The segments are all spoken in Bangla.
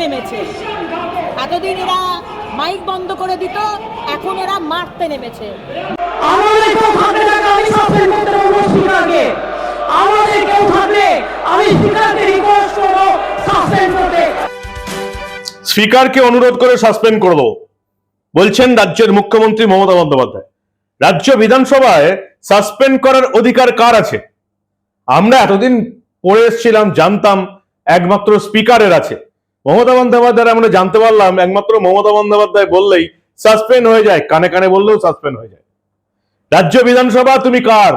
নেমেছে। এতদিন এরা মাইক বন্ধ করে দিত এখন এরা মারতে নেমেছে। আমাদের কেউ থাকলে আমি সাসপেন্ড করতে পারব স্পিকারকে আমাদের কেউ থাকলে আমি স্পিকারকে রিকোয়েস্ট করব সাসপেন্ড করতে স্পিকারকে অনুরোধ করে সাসপেন্ড করে দেবো বলছেন রাজ্যের মুখ্যমন্ত্রী মমতা বন্দ্যোপাধ্যায়। রাজ্য বিধানসভায় সাসপেন্ড করার অধিকার কার আছে? আমরা এতদিন পড়ে এসেছিলাম জানতাম একমাত্র স্পিকারের আছে। মমতা বন্দ্যোপাধ্যায় আমরা জানতে পারলাম, একমাত্র মমতা বন্দ্যোপাধ্যায় বললেই সাসপেন্ড হয়ে যায়। কানে কানে বললেও সাসপেন্ড হয়ে যায়। রাজ্য বিধানসভা তুমি কার?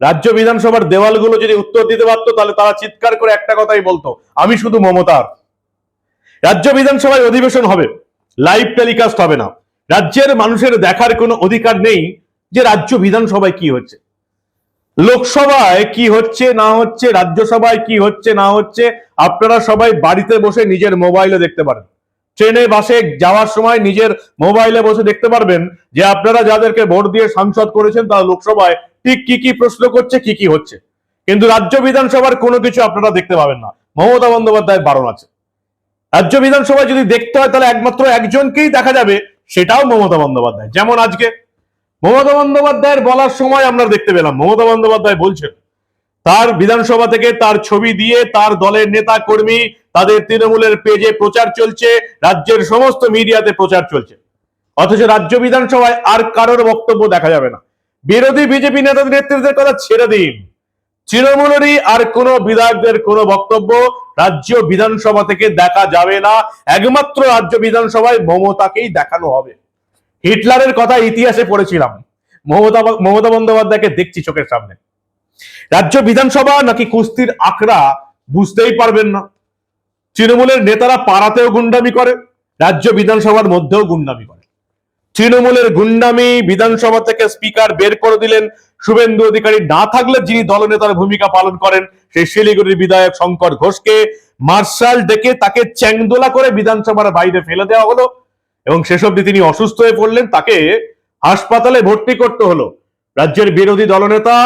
রাজ্য বিধানসভার দেওয়ালগুলো যদি উত্তর দিতে পারতো, তাহলে তারা চিৎকার করে একটা কথাই বলতো, আমি শুধু মমতার। রাজ্য বিধানসভায় অধিবেশন হবে লাইভ টেলিকাস্ট হবে না। রাজ্যের মানুষের দেখার কোনো অধিকার নেই যে রাজ্য বিধানসভায় কি হচ্ছে লোকসভায় কি হচ্ছে, না হচ্ছে, রাজ্যসভায় কি হচ্ছে, না হচ্ছে, আপনারা সবাই বাড়িতে বসে নিজের মোবাইলে দেখতে পারেন। ট্রেনে, বাসে যাওয়ার সময় নিজের মোবাইলে বসে দেখতে পারবেন যে আপনারা যাদেরকে ভোট দিয়ে সাংসদ করেছেন তারা লোকসভায় ঠিক কি কি প্রশ্ন করছে, কি কি হচ্ছে। কিন্তু রাজ্য বিধানসভার কোনো কিছু আপনারা দেখতে পাবেন না। মমতা বন্দ্যোপাধ্যায়ের বারণ আছে। রাজ্য বিধানসভায় যদি দেখতে হয়, তাহলে একমাত্র একজনকেই দেখা যাবে, সেটাও মমতা বন্দ্যোপাধ্যায়। যেমন আজকে মমতা বন্দ্যোপাধ্যায়ের বলার সময় আমরা দেখতে পেলাম। মমতা বন্দ্যোপাধ্যায় বলছেন, তার বিধানসভা থেকে তার ছবি দিয়ে তার দলের নেতা কর্মী, তাদের তৃণমূলের পেজে প্রচার চলছে, রাজ্যের সমস্ত মিডিয়াতে প্রচার চলছে। অথচ রাজ্য বিধানসভায় আর কারোর বক্তব্য দেখা যাবে না। বিরোধী বিজেপি নেতাদের নেতৃত্বের কথা ছেড়ে দিন। তৃণমূলেরই আর কোন বিধায়কদের কোন বক্তব্য রাজ্য বিধানসভা থেকে দেখা যাবে না। একমাত্র রাজ্য বিধানসভায় মমতাকেই দেখানো হবে। হিটলারের কথা ইতিহাসে পড়েছিলাম। মমতা বন্দ্যোপাধ্যায়কে দেখছি চোখের সামনে। রাজ্য বিধানসভা নাকি কুস্তির আখড়া বুঝতেই পারবেন না। তৃণমূলের নেতারা পাড়াতেও গুন্ডামি করে, রাজ্য বিধানসভার মধ্যেও গুন্ডামি করে। তৃণমূলের গুন্ডামি বিধানসভা থেকে স্পিকার বের করে দিলেন শুভেন্দু অধিকারী। না থাকলে যিনি দলনেতার ভূমিকা পালন করেন সেই শিলিগুড়ির বিধায়ক শঙ্কর ঘোষকে। মার্শাল ডেকে তাকে চ্যাংদোলা করে বিধানসভার বাইরে ফেলে দেওয়া হলো। এবং শেষ অবধি তিনি অসুস্থ হয়ে পড়লেন, তাকে হাসপাতালে ভর্তি করতে হলো। রাজ্যের বিরোধী দলনেতা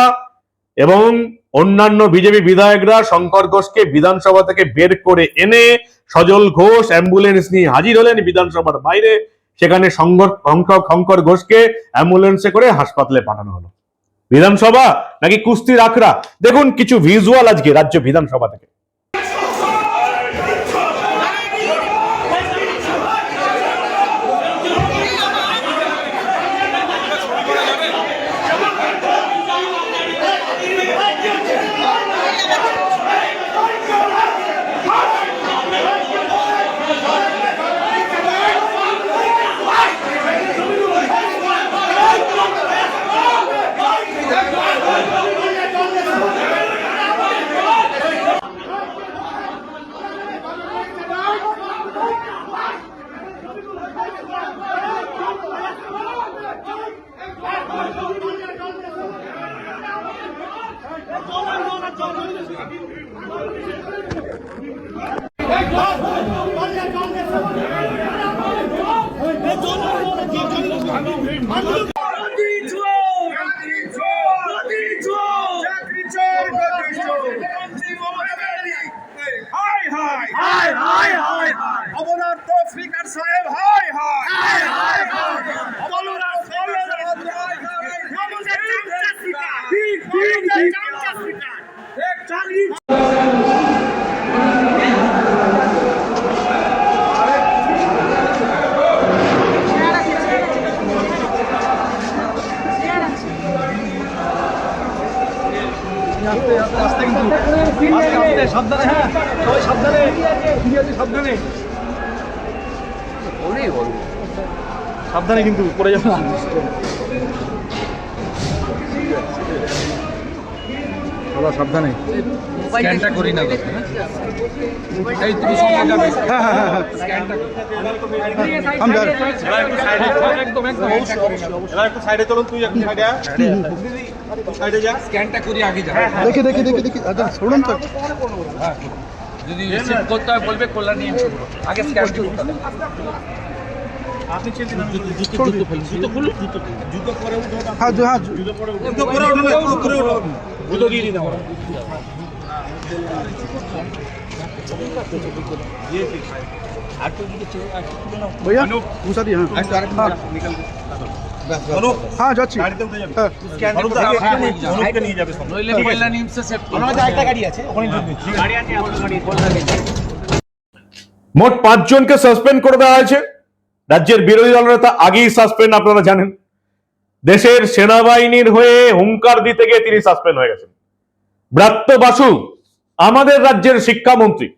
এবং অন্যান্য বিজেপি বিধায়করা শঙ্কর ঘোষকে বিধানসভা থেকে বের করে এনে সজল ঘোষ অ্যাম্বুলেন্স নিয়ে হাজির হলেন বিধানসভার বাইরে। সেখানে শঙ্কর ঘোষকে অ্যাম্বুলেন্সে করে হাসপাতালে পাঠানো হলো। বিধানসভা নাকি কুস্তির আখড়া? দেখুন, কিছু ভিজুয়াল আজকে রাজ্য বিধানসভা থেকে। সাবধানে হ্যাঁ সাবধানে ঠিক আছে সাবধানে সাবধানে কিন্তু পড়ে যাবে সাবধানে। স্ক্যানটা করি না হ্যাঁ? এই তুমি সময় যাবে হ্যাঁ হ্যাঁ হ্যাঁ স্ক্যানটা একদম তুই একটু সাইডে সাইডে যা। স্ক্যানটা করি আগে যা। শুনুন তো। হ্যাঁ, যদি রিসিভ বলবে কল্যাণ আগে স্ক্যান হ্যাঁ হ্যাঁ মোট পাঁচজনকে সাসপেন্ড করে দেওয়া হয়েছে। রাজ্যের বিরোধী দলনেতা আগেই সাসপেন্ড আপনারা জানেন। দেশের সেনাবাহিনীর হয়ে হুঙ্কার দিতে গিয়ে তিনি সাসপেন্ড হয়ে গেছেন। ব্রাত্য বাসু আমাদের রাজ্যের শিক্ষামন্ত্রী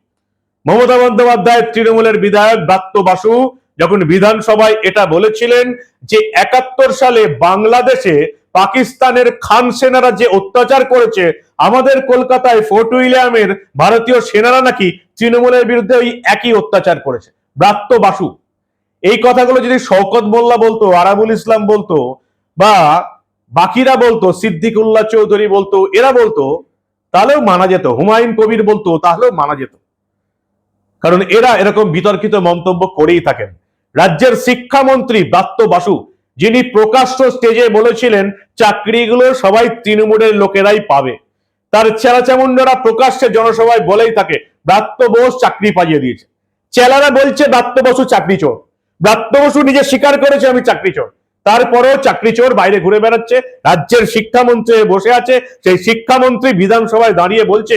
মমতা বন্দ্যোপাধ্যায় তৃণমূলের বিধায়ক ব্রাত্য বাসু যখন বিধানসভায় এটা বলেছিলেন যে একাত্তর সালে বাংলাদেশে পাকিস্তানের খান সেনারা যে অত্যাচার করেছে, আমাদের কলকাতায় ফোর্ট উইলিয়ামের ভারতীয় সেনারা নাকি তৃণমূলের বিরুদ্ধে ওই একই অত্যাচার করেছে। ব্রাত্য বাসু। এই কথাগুলো যদি শওকত মোল্লা বলতো আরাবুল ইসলাম বলতো, বা বাকিরা বলতো, সিদ্দিকুল্লাহ চৌধুরী বলতো, এরা বলতো তাহলেও মানা যেত। হুমায়ুন কবির বলতো, তাহলেও মানা যেত। কারণ এরা এরকম বিতর্কিত মন্তব্য করেই থাকেন। রাজ্যের শিক্ষামন্ত্রী ব্রাত্য বাসু, যিনি প্রকাশ্য স্টেজে বলেছিলেন, চাকরিগুলো সবাই তৃণমূলের লোকেরাই পাবে। তার চেলাচামুন্ডরা প্রকাশ্যে জনসভায় বলেই থাকে, ব্রাত্য বোস চাকরি পাইয়ে দিয়েছে। চেলারা বলছে, ব্রাত্য বসু চাকরি চোর। ব্রাত্য বসু নিজে স্বীকার করেছে, আমি চাকরি চোর। তারপরেও চাকরি চোর বাইরে ঘুরে বেড়াচ্ছে, রাজ্যের শিক্ষামন্ত্রী বসে আছে, সেই শিক্ষামন্ত্রী বিধানসভায় দাঁড়িয়ে বলছে,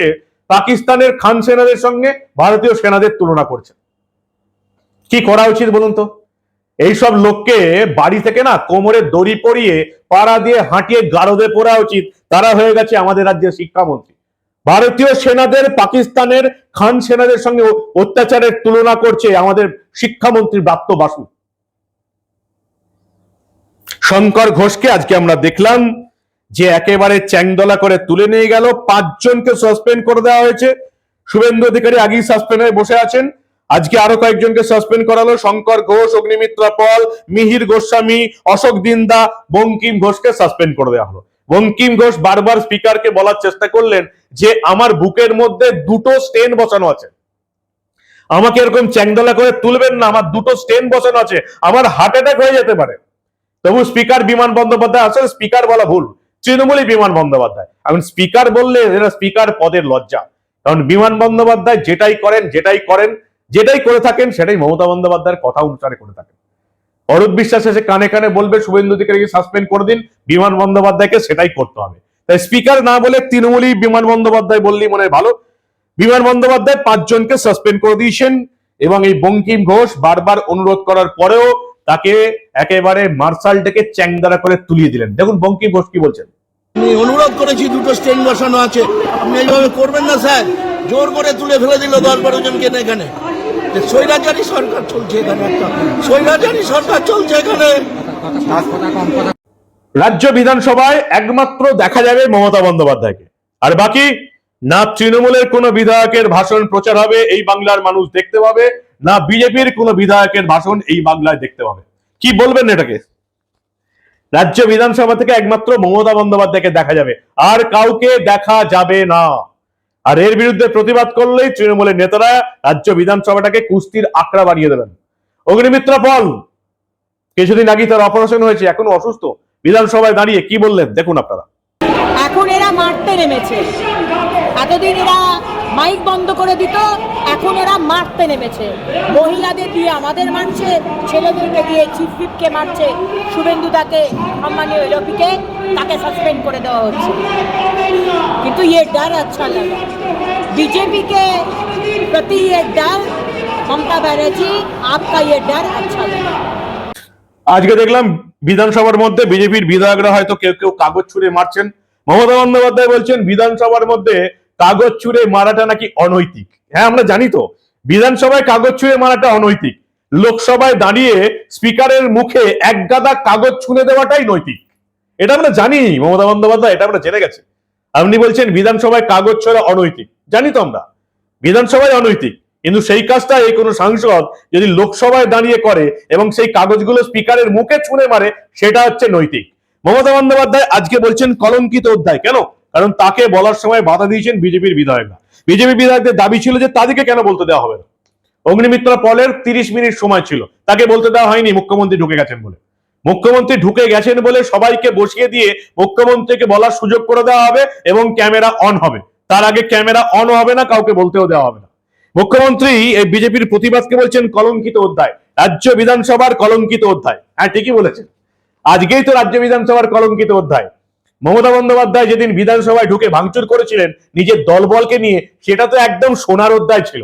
পাকিস্তানের খান সেনাদের সঙ্গে ভারতীয় সেনাদের তুলনা করছে। কি করা উচিত বলুন তো? এইসব লোককে বাড়ি থেকে না কোমরে দড়ি পরিয়ে পাড়া দিয়ে হাঁটিয়ে গারদে পড়া উচিত। তারা হয়ে গেছে আমাদের রাজ্যের শিক্ষামন্ত্রী। ভারতীয় সেনাদের পাকিস্তানের খান সেনাদের সঙ্গে অত্যাচারের তুলনা করছে আমাদের শিক্ষামন্ত্রী ব্রাত্য বাসু। শঙ্কর ঘোষকে আজকে আমরা দেখলাম যে একেবারে চ্যাংদলা করে তুলে নিয়ে গেল। পাঁচজনকে সাসপেন্ড করে দেওয়া হয়েছে। শুভেন্দু অধিকারী আগেই সাসপেন্ড হয়ে বসে আছেন। আজকে আরও কয়েকজনকে সাসপেন্ড করালো। শঙ্কর ঘোষ, অগ্নিমিত্রা পল, মিহির গোস্বামী, অশোক দিন্দা, বঙ্কিম ঘোষকে সাসপেন্ড করে দেওয়া হলো। বঙ্কিম ঘোষ বারবার স্পিকারকে বলার চেষ্টা করলেন যে, আমার বুকের মধ্যে দুটো স্টেন বসানো আছে। আমাকে এরকম চ্যাংদলা করে তুলবেন না। আমার দুটো স্টেন বসানো আছে। আমার হার্ট অ্যাটাক হয়ে যেতে পারে। তবু স্পিকার বিমান বন্দ্যোপাধ্যায়, আসলে স্পিকার বলা ভুল। তৃণমূলী বিমান বন্দ্যোপাধ্যায়। এখন স্পিকার বললে এরা স্পিকার পদের লজ্জা। কারণ বিমান বন্দ্যোপাধ্যায় যেটাই করেন যেটাই করেন, যেটাই করে থাকেন, সেটাই মমতা বন্দ্যোপাধ্যায়ের কথা অনুসারে করে থাকেন। অরূপ বিশ্বাস এসে কানে কানে বলবে, শুভেন্দু অধিকারীকে সাসপেন্ড করে দিন? বিমান বন্দ্যোপাধ্যায়কে সেটাই করতে হবে। তাই স্পিকার না বলে তৃণমূলী বিমান বন্দ্যোপাধ্যায় বললেই মনে ভালো। বিমান বন্দ্যোপাধ্যায় পাঁচজনকে সাসপেন্ড করে দিয়েছেন এবং এই বঙ্কিম ঘোষ বারবার অনুরোধ করার পরেও তাকে একেবারে মার্শাল ডেকে চ্যাংদারা করে তুলিয়ে দিলেন। দেখুন বঙ্কিম ঘোষ কি বলছেন। আমি অনুরোধ করেছি দুটো স্টেন বসানো আছে। আপনি এইভাবে করবেন না স্যার। জোর করে তুলে ফেলে দিল দশ বারো জনকে এখানে। স্বৈরাচারী সরকার চলছে এখানে একটা। স্বৈরাচারী সরকার চলছে এখানে। রাজ্য বিধানসভায় একমাত্র দেখা যাবে মমতা বন্দ্যোপাধ্যায়কে। আর বাকি না তৃণমূলের কোনো বিধায়কের ভাষণ প্রচার হবে এই বাংলার মানুষ দেখতে পাবে। না বিজেপির কোনো বিধায়কের ভাষণ এই বাংলায় দেখতে পাবে? কি বলবেন এটাকে? রাজ্য বিধানসভা থেকে একমাত্র মমতা বন্দ্যোপাধ্যায়কে দেখা যাবে। আর কাউকে দেখা যাবে না। আর এর বিরুদ্ধে প্রতিবাদ করলেই তৃণমূলের নেতারা রাজ্য বিধানসভাটাকে কুস্তির আঁকড়া বাড়িয়ে দেবেন। অগ্নিমিত্র পল, কিছুদিন আগে তার অপারেশন হয়েছে, এখনও অসুস্থ। বিধানসভায় দাঁড়িয়ে কি বললেন? দেখুন আপনারা। এখন এরা মারতে নেমেছে। এতদিন এরা মাইক বন্ধ করে দিত এখন এরা মারতে নেমেছে মহিলাদের দিয়ে আমাদের মারছে ছেলেদেরকে দিয়ে চিফ হুইপকে মারছে শুভেন্দু তাকে সম্মানীয় এলোপিকে তাকে সাসপেন্ড করে দেওয়া হচ্ছে কিন্তু ये डर अच्छा लगा बीजेपी के प्रति ये डर ममता बनर्जी आपका ये डर अच्छा लगा আজকে দেখলাম বিধানসভার মধ্যে বিজেপির বিধায়করা হয়তো কেউ কেউ কাগজ ছুঁড়ে মারছেন মমতা বন্দ্যোপাধ্যায় বলছেন বিধানসভার মধ্যে কাগজ ছুঁড়ে মারাটা নাকি অনৈতিক? হ্যাঁ আমরা জানি তো। বিধানসভায় কাগজ ছুঁড়ে মারাটা অনৈতিক। লোকসভায় দাঁড়িয়ে স্পিকারের মুখে এক গাদা কাগজ ছুঁড়ে দেওয়াটাই নৈতিক। এটা আমরা জানি, মমতা বন্দ্যোপাধ্যায়, এটা আমরা জেনে গেছি। আপনি বলছেন বিধানসভায় কাগজ ছোড়া অনৈতিক। জানি তো আমরা। বিধানসভায় অনৈতিক। কিন্তু সেই কাজটা এই কোনো সাংসদ যদি লোকসভায় দাঁড়িয়ে করে এবং সেই কাগজগুলো স্পিকারের মুখে ছুঁড়ে মারে, সেটা হচ্ছে নৈতিক। মমতা বন্দ্যোপাধ্যায় আজকে বলছেন কলঙ্কিত অধ্যায়। কেন? কারণ তাকে বলার সময় বাধা দিয়েছেন বিজেপির বিধায়করা। বিজেপি বিধায়কদের দাবি ছিল যে তাদেরকে কেন বলতে দেওয়া হবে না। অগ্নিমিত্রা পলের তিরিশ মিনিট সময় ছিল। তাকে বলতে দেওয়া হয়নি, মুখ্যমন্ত্রী ঢুকে গেছেন বলে। মুখ্যমন্ত্রী ঢুকে গেছেন বলে সবাইকে বসিয়ে দিয়ে মুখ্যমন্ত্রীকে বলার সুযোগ করে দেওয়া হবে এবং ক্যামেরা অন হবে। তার আগে ক্যামেরা অন হবে না, কাউকে বলতেও দেওয়া হবে না। মুখ্যমন্ত্রী এই বিজেপির প্রতিবাদকে বলছেন কলঙ্কিত অধ্যায়। রাজ্য বিধানসভার কলঙ্কিত অধ্যায়। হ্যাঁ ঠিকই বলেছেন। আজকেই তো রাজ্য বিধানসভার কলঙ্কিত অধ্যায়। মমতা বন্দ্যোপাধ্যায় যেদিন বিধানসভায় ঢুকে ভাঙচুর করেছিলেন, নিজের দলবলকে নিয়ে, সেটা তো একদম সোনার অধ্যায় ছিল।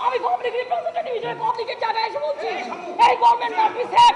আমি পাবলিক রিপ্রেজেন্টেটিভ হিসেবে পাবলিকের জায়গায় এসে বলছি এই গভর্নমেন্ট মাস্ট বি স্যাক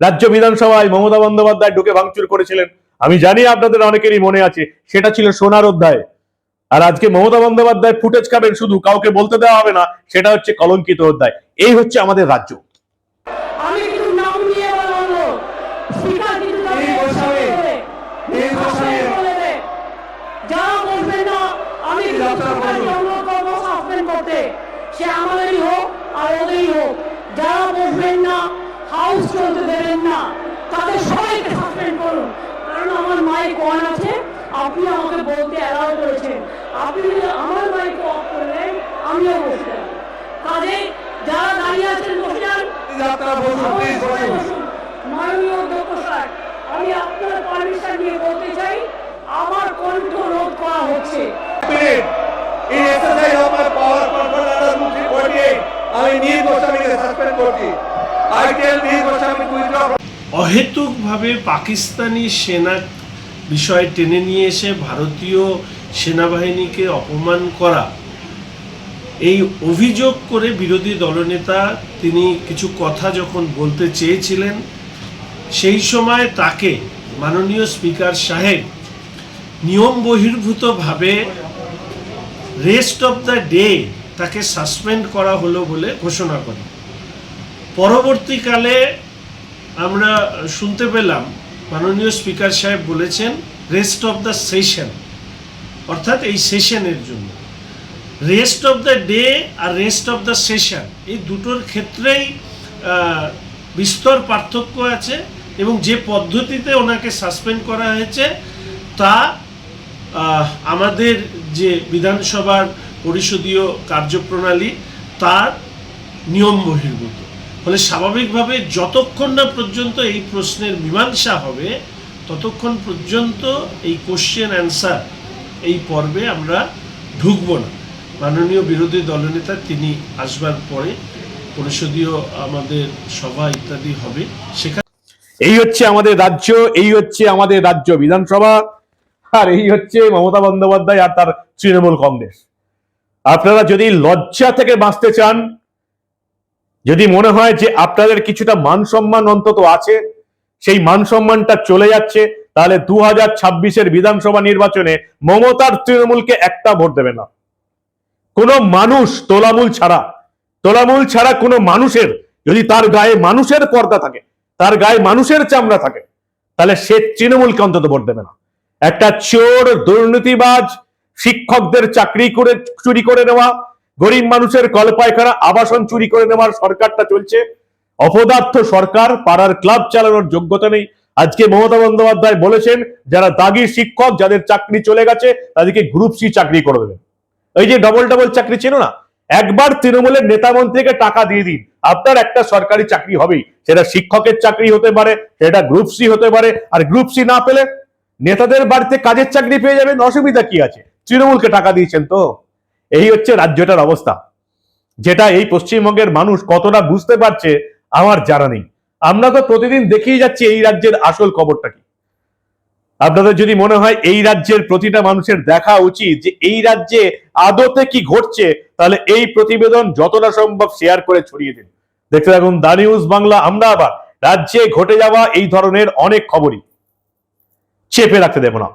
রাজ্য বিধানসভায় মমতা বন্দ্যোপাধ্যায় ঢুকে ভাঙচুর করেছিলেন। আমি জানি আপনাদের অনেকেরই মনে আছে সেটা ছিল সোনার অধ্যায়। আর আজকে মমতা বন্দ্যোপাধ্যায় ফুটেজ খাবেন শুধু কাউকে বলতে দেওয়া হবে না সেটা হচ্ছে কলঙ্কিত অধ্যায়। এই হচ্ছে আমাদের রাজ্য। সে আমাদেরই হোক আর ওদেরই হোক। যারা বসবেন না হাউস চলতে দেবেন না। তাদের সবাইকে সাসপেন্ড করুন। কারণ আমার মাইক অন আছে আপনি আমাকে বলতে অ্যালাউ করেছেন। আপনি যদি আমার মাইক অফ করলেন আমিও বসে কাজে যারা দাঁড়িয়ে আছেন বসে যান। মাননীয় অধ্যক্ষ স্যার আমি আপনার পারমিশন নিয়ে বলতে চাই আমার কণ্ঠ রোধ করা হচ্ছে। Of my power conferred under rule 348, আমি সাসপেন্ড করছি। অহেতুকভাবে পাকিস্তানি সেনা বিষয় টেনে নিয়ে এসে ভারতীয় সেনাবাহিনীকে অপমান করা। এই অভিযোগ করে বিরোধী দলনেতা তিনি কিছু কথা যখন বলতে চেয়েছিলেন, সেই সময় তাকে মাননীয় স্পিকার সাহেব নিয়ম বহির্ভূতভাবে রেস্ট অফ দ্য ডে তাকে সাসপেন্ড করা হলো বলে ঘোষণা করেন। পরবর্তীকালে আমরা শুনতে পেলাম মাননীয় স্পিকার সাহেব বলেছেন রেস্ট অফ দ্য সেশন অর্থাৎ এই সেশনের জন্য। রেস্ট অফ দ্য ডে আর রেস্ট অফ দ্য সেশন এই দুটোর ক্ষেত্রেই বিস্তর পার্থক্য আছে এবং যে পদ্ধতিতে ওনাকে সাসপেন্ড করা হয়েছে, তা আমাদের যে বিধানসভার পরিষদীয় কার্যপ্রণালী, তার নিয়ম বহির্ভূত। ফলে স্বাভাবিকভাবে যতক্ষণ না পর্যন্ত এই প্রশ্নের মীমাংসা হবে, ততক্ষণ পর্যন্ত এই কোশ্চেন অ্যান্সার এই পর্বে আমরা ঢুকব না। মাননীয় বিরোধী দলনেতা তিনি আসবার পরে পরিষদীয় আমাদের সভা ইত্যাদি হবে। সেখানে এই হচ্ছে আমাদের রাজ্য, এই হচ্ছে আমাদের রাজ্য বিধানসভা, আর এই হচ্ছে মমতা বন্দ্যোপাধ্যায় আর তার তৃণমূল কংগ্রেস। আপনারা যদি লজ্জা থেকে বাঁচতে চান যদি মনে হয় যে আপনাদের কিছুটা মান সম্মান অন্তত আছে, সেই মান সম্মানটা চলে যাচ্ছে, তাহলে দু হাজার ছাব্বিশের বিধানসভা নির্বাচনে মমতার তৃণমূলকে একটা ভোট দেবে না। কোনো মানুষ তোলামূল ছাড়া তোলামূল ছাড়া কোনো মানুষের, যদি তার গায়ে মানুষের পর্দা থাকে, তার গায়ে মানুষের চামড়া থাকে, তাহলে সে তৃণমূলকে অন্তত ভোট দেবে না। একটা চোর, দুর্নীতিবাজ, শিক্ষকদের চাকরি করে, চুরি করে নেওয়া গরিব মানুষের কলপায়খানা আবাসন চুরি করে নেওয়ার সরকারটা চলছে। অপদার্থ সরকার, পাড়ার ক্লাব চালানোর যোগ্যতা নেই। আজকে মমতা বন্দ্যোপাধ্যায় বলেছেন, যারা দাগি শিক্ষক, যাদের চাকরি চলে গেছে, তাদেরকে গ্রুপ সি চাকরি করে দেবেন এই যে ডবল ডবল চাকরি ছিল না? একবার তৃণমূলের নেতা মন্ত্রীকে টাকা দিয়ে দিন। আপনার একটা সরকারি চাকরি হবেই। সেটা শিক্ষকের চাকরি হতে পারে, সেটা গ্রুপ সি হতে পারে। আর গ্রুপ সি না পেলে নেতাদের বাড়িতে কাজের চাকরি পেয়ে যাবেন, অসুবিধা কি আছে? তৃণমূলকে টাকা দিয়েছেন তো? এই হচ্ছে রাজ্যটার অবস্থা। যেটা এই পশ্চিমবঙ্গের মানুষ কতটা বুঝতে পারছে, আমার জানা নেই। আমরা তো প্রতিদিন দেখেই যাচ্ছি এই রাজ্যের আসল খবরটা কি। আপনাদের যদি মনে হয় এই রাজ্যের প্রতিটা মানুষের দেখা উচিত যে এই রাজ্যে আদতে কি ঘটছে, তাহলে এই প্রতিবেদন যতটা সম্ভব শেয়ার করে ছড়িয়ে দিন। দেখতে থাকুন দা নিউজ বাংলা, আমরা আবার রাজ্যে ঘটে যাওয়া এই ধরনের অনেক খবরই। চেপে রাখতে দেব না।